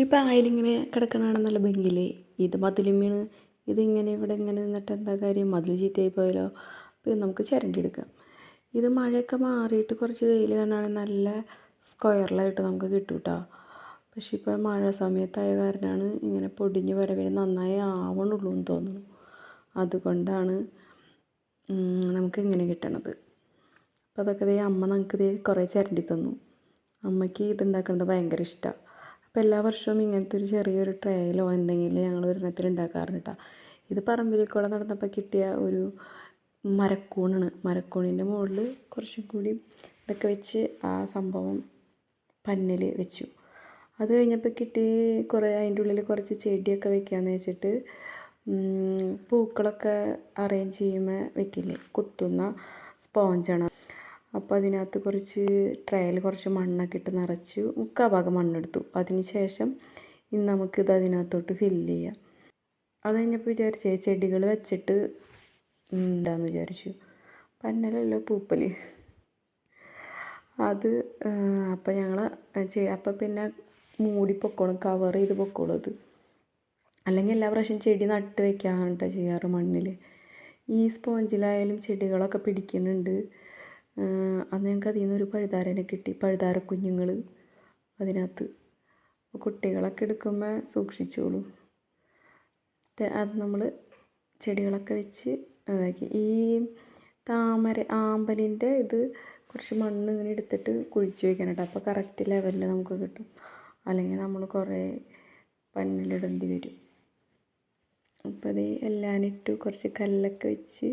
ഈ പായലിങ്ങനെ കിടക്കണതാണ് നല്ല ഭംഗിയില്ലേ ഇത് ഇതിങ്ങനെ ഇവിടെ ഇങ്ങനെ നിന്നിട്ട് എന്താ കാര്യം? മതിൽ ചീത്തയായി പോയാലോ? ഇത് നമുക്ക് ചിരണ്ടി എടുക്കാം ഇത് മഴയൊക്കെ മാറിയിട്ട് കുറച്ച് വെയിൽ കാണാണെങ്കിൽ നല്ല സ്ക്വയറിലായിട്ട് നമുക്ക് കിട്ടും കേട്ടോ പക്ഷെ ഇപ്പോൾ മഴ സമയത്തായ കാരണമാണ് ഇങ്ങനെ പൊടിഞ്ഞ് വരവിന് നന്നായി ആവണുള്ളൂ എന്ന് തോന്നുന്നു. അതുകൊണ്ടാണ് നമുക്ക് ഇങ്ങനെ കിട്ടണത്. അപ്പോൾ അതൊക്കെ അമ്മ നമുക്ക് ദേ കുറേ ചിരണ്ടി തന്നു. അമ്മയ്ക്ക് ഇതുണ്ടാക്കുന്നത് ഭയങ്കര ഇഷ്ടമാണ് അപ്പോൾ എല്ലാ വർഷവും ഇങ്ങനത്തെ ഒരു ചെറിയൊരു ട്രേയിലോ എന്തെങ്കിലും ഞങ്ങൾ ഒരെണ്ണത്തിൽ ഉണ്ടാക്കാറുണ്ട് കേട്ടോ ഇത് പറമ്പിലേക്കോളം നടന്നപ്പോൾ കിട്ടിയ ഒരു മരക്കൂണാണ്. മരക്കൂണിന്റെ മുകളിൽ കുറച്ചും കൂടി ഇതൊക്കെ വെച്ച് ആ സംഭവം പന്നിൽ വെച്ചു. അത് കഴിഞ്ഞപ്പോൾ കിട്ടി കുറേ അതിന്റെ ഉള്ളിൽ കുറച്ച് ചെടിയൊക്കെ വെക്കാമെന്ന് വെച്ചിട്ട് പൂക്കളൊക്കെ അറേഞ്ച് ചെയ്യുമ്പോൾ വെക്കില്ലേ? കുത്തുന്ന സ്പോഞ്ചാണ് അപ്പോൾ അതിനകത്ത് കുറച്ച് ട്രേയിൽ കുറച്ച് മണ്ണൊക്കെ ഇട്ട് നിറച്ച് മുക്കാൽ ഭാഗം മണ്ണെടുത്തു. അതിന് ശേഷം ഇനി നമുക്കിത് അതിനകത്തോട്ട് ഫില്ല് ചെയ്യാം. അത് കഴിഞ്ഞപ്പോൾ വിചാരിച്ചു ചെടികൾ വെച്ചിട്ട് ഉണ്ടാന്ന് വിചാരിച്ചു. പന്നലല്ലോ പൂപ്പൽ അത് അപ്പം ഞങ്ങൾ അപ്പം പിന്നെ മൂടി പൊക്കോളും കവർ ചെയ്ത് പൊക്കോളും അത്. അല്ലെങ്കിൽ എല്ലാ പ്രാവശ്യം ചെടി നട്ട് വെക്കാണ് കേട്ടോ ചെയ്യാറ് മണ്ണിൽ ഈ സ്പോഞ്ചിലായാലും ചെടികളൊക്കെ പിടിക്കുന്നുണ്ട്. അന്ന് ഞങ്ങൾക്ക് അതിൽ നിന്ന് ഒരു പഴുതാരനെ കിട്ടി. പഴുതാര കുഞ്ഞുങ്ങൾ അതിനകത്ത്. കുട്ടികളൊക്കെ എടുക്കുമ്പോൾ സൂക്ഷിച്ചോളൂ. അത് നമ്മൾ ചെടികളൊക്കെ വെച്ച് ഇതാക്കി ഈ താമര ആമ്പലിന്റെ ഇത് കുറച്ച് മണ്ണ് ഇങ്ങനെ എടുത്തിട്ട് കുഴിച്ച് വെക്കണം കേട്ടോ അപ്പോൾ കറക്റ്റ് ലെവലിൽ നമുക്ക് കിട്ടും. അല്ലെങ്കിൽ നമ്മൾ കുറേ പന്നലിടേണ്ടി വരും. അപ്പോൾ അത് എല്ലാം ഇട്ട് കുറച്ച് കല്ലൊക്കെ വെച്ച്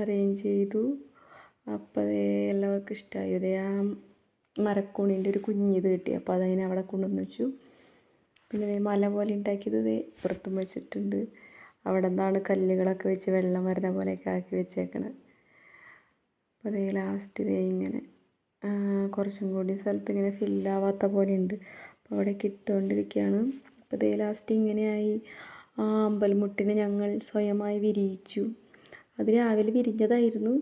അറേഞ്ച് ചെയ്തു. അപ്പോൾ അതേ എല്ലാവർക്കും ഇഷ്ടമായി അതേ ആ മരക്കൂണിന്റെ ഒരു കുഞ്ഞിത് കിട്ടി. അപ്പോൾ അതതിനെ അവിടെ കൊണ്ടുവന്ന് വെച്ചു. പിന്നെ മല പോലെ ഉണ്ടാക്കിയത് ഇതേ പുറത്തും വെച്ചിട്ടുണ്ട്. അവിടെ നിന്നാണ് കല്ലുകളൊക്കെ വെച്ച് വെള്ളം വരുന്ന പോലെയൊക്കെ ആക്കി വെച്ചേക്കണത് അപ്പോൾ അതേ ലാസ്റ്റ് ഇതേ ഇങ്ങനെ കുറച്ചും കൂടി സ്ഥലത്ത് ഇങ്ങനെ ഫില്ലാവാത്ത പോലെ ഉണ്ട്. അപ്പോൾ അവിടെ കിട്ടുകൊണ്ടിരിക്കുകയാണ് അപ്പോൾ ഇതേ ലാസ്റ്റ് ഇങ്ങനെയായി. ആ അമ്പൽമുട്ടിനെ ഞങ്ങൾ സ്വയമായി വിരിയിച്ചു. അത് രാവിലെ വിരിഞ്ഞതായിരുന്നു.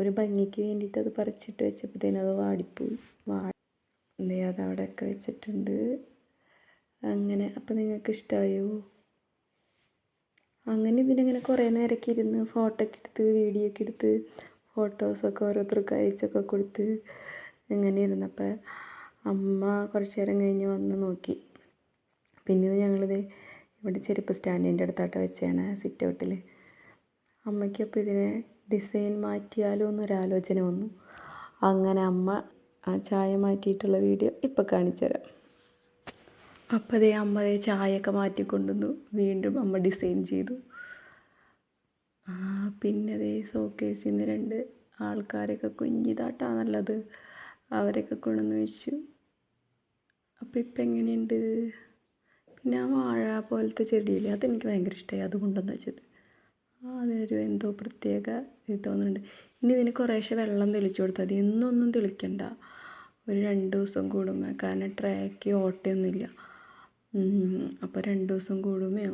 ഒരു ഭംഗിക്ക് വേണ്ടിയിട്ട് അത് പറിച്ചിട്ട് വെച്ചപ്പോഴത്തേനും അത് വാടിപ്പോയി. വാ അത് അവിടെയൊക്കെ വെച്ചിട്ടുണ്ട്. അങ്ങനെ അപ്പം നിങ്ങൾക്ക് ഇഷ്ടമായോ അങ്ങനെ ഇതിനങ്ങനെ കുറേ നേരമൊക്കെ ഇരുന്ന് ഫോട്ടോ ഒക്കെ എടുത്ത് വീഡിയോ ഒക്കെ എടുത്ത് ഫോട്ടോസൊക്കെ ഓരോരുത്തർക്ക് അയച്ചൊക്കെ കൊടുത്ത് ഇങ്ങനെ ഇരുന്നപ്പോൾ അമ്മ കുറച്ച് നേരം കഴിഞ്ഞ് വന്ന് നോക്കി. പിന്നെ ഞങ്ങളിത് ഇവിടെ ചെരുപ്പ് സ്റ്റാൻഡിന്റെ അടുത്തായിട്ട് വെച്ചാണ് സിറ്റ് ഔട്ടിൽ അമ്മയ്ക്ക് അപ്പോൾ ഇതിനെ ഡിസൈൻ മാറ്റിയാലോ എന്നൊരാലോചന വന്നു. അങ്ങനെ അമ്മ ആ ചായ മാറ്റിയിട്ടുള്ള വീഡിയോ ഇപ്പോൾ കാണിച്ചു തരാം. അപ്പോൾ അമ്മ അതേ ചായയൊക്കെ മാറ്റി കൊണ്ടുവന്നു വീണ്ടും അമ്മ ഡിസൈൻ ചെയ്തു. പിന്നെ അതേ സോക്കേഴ്സിൽ നിന്ന് രണ്ട് ആൾക്കാരൊക്കെ കുഞ്ഞിതാട്ടാണുള്ളത് അവരൊക്കെ കൊണ്ടുവന്ന് വെച്ചു. അപ്പോൾ ഇപ്പം എങ്ങനെയുണ്ട്? പിന്നെ ആ വാഴ പോലത്തെ ചെടിയില്ലേ? അതെനിക്ക് ഭയങ്കര ഇഷ്ടമായി അത് കൊണ്ടുവന്ന് വെച്ചത്. അതൊരു എന്തോ പ്രത്യേക ഇത് തോന്നുന്നുണ്ട്. ഇനി ഇതിന് കുറേശ്ശെ വെള്ളം തെളിച്ചു കൊടുത്താൽ മതി. എന്നൊന്നും തെളിക്കണ്ട. ഒരു രണ്ട് ദിവസം കൂടുമ്പോൾ കാരണം ട്രാക്ക് ഓട്ടയൊന്നുമില്ല. അപ്പോൾ രണ്ട് ദിവസം കൂടുമ്പോൾ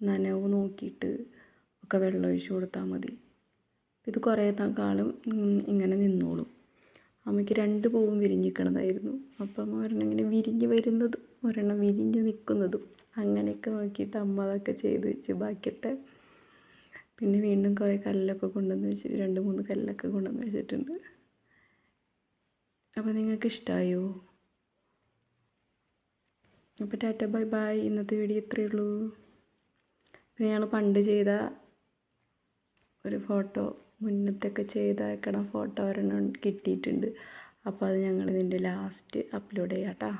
നനവ് നോക്കിയിട്ട് ഒക്കെ വെള്ളം ഒഴിച്ച് കൊടുത്താൽ മതി. ഇത് കുറേ കാലം ഇങ്ങനെ നിന്നോളും. അമ്മയ്ക്ക് രണ്ട് പൂവും വിരിഞ്ഞിക്കണതായിരുന്നു അപ്പം ഒരെണ്ണം ഇങ്ങനെ വിരിഞ്ഞ് വരുന്നതും ഒരെണ്ണം വിരിഞ്ഞ് നിൽക്കുന്നതും അങ്ങനെയൊക്കെ നോക്കിയിട്ട് അമ്മ അതൊക്കെ ചെയ്ത് വെച്ച് ബാക്കിയൊക്കെ പിന്നെ വീണ്ടും കുറേ കല്ലൊക്കെ കൊണ്ടുവന്ന് വെച്ചിട്ട് രണ്ട് മൂന്ന് കല്ലൊക്കെ കൊണ്ടുവന്ന് വെച്ചിട്ടുണ്ട്. അപ്പോൾ നിങ്ങൾക്ക് ഇഷ്ടമായോ അപ്പോൾ ടാറ്റ ബൈ ബൈ. ഇന്നത്തെ വീഡിയോ ഇത്രയേ ഉള്ളൂ. പിന്നെ ഞങ്ങൾ പണ്ട് ചെയ്ത ഒരു ഫോട്ടോ മുന്നത്തൊക്കെ ചെയ്തേക്കണ ഫോട്ടോ ഒരെണ്ണം കിട്ടിയിട്ടുണ്ട്. അപ്പോൾ അത് ഞങ്ങൾ ഇതിന്റെ ലാസ്റ്റ് അപ്ലോഡ് ചെയ്യാം കേട്ടോ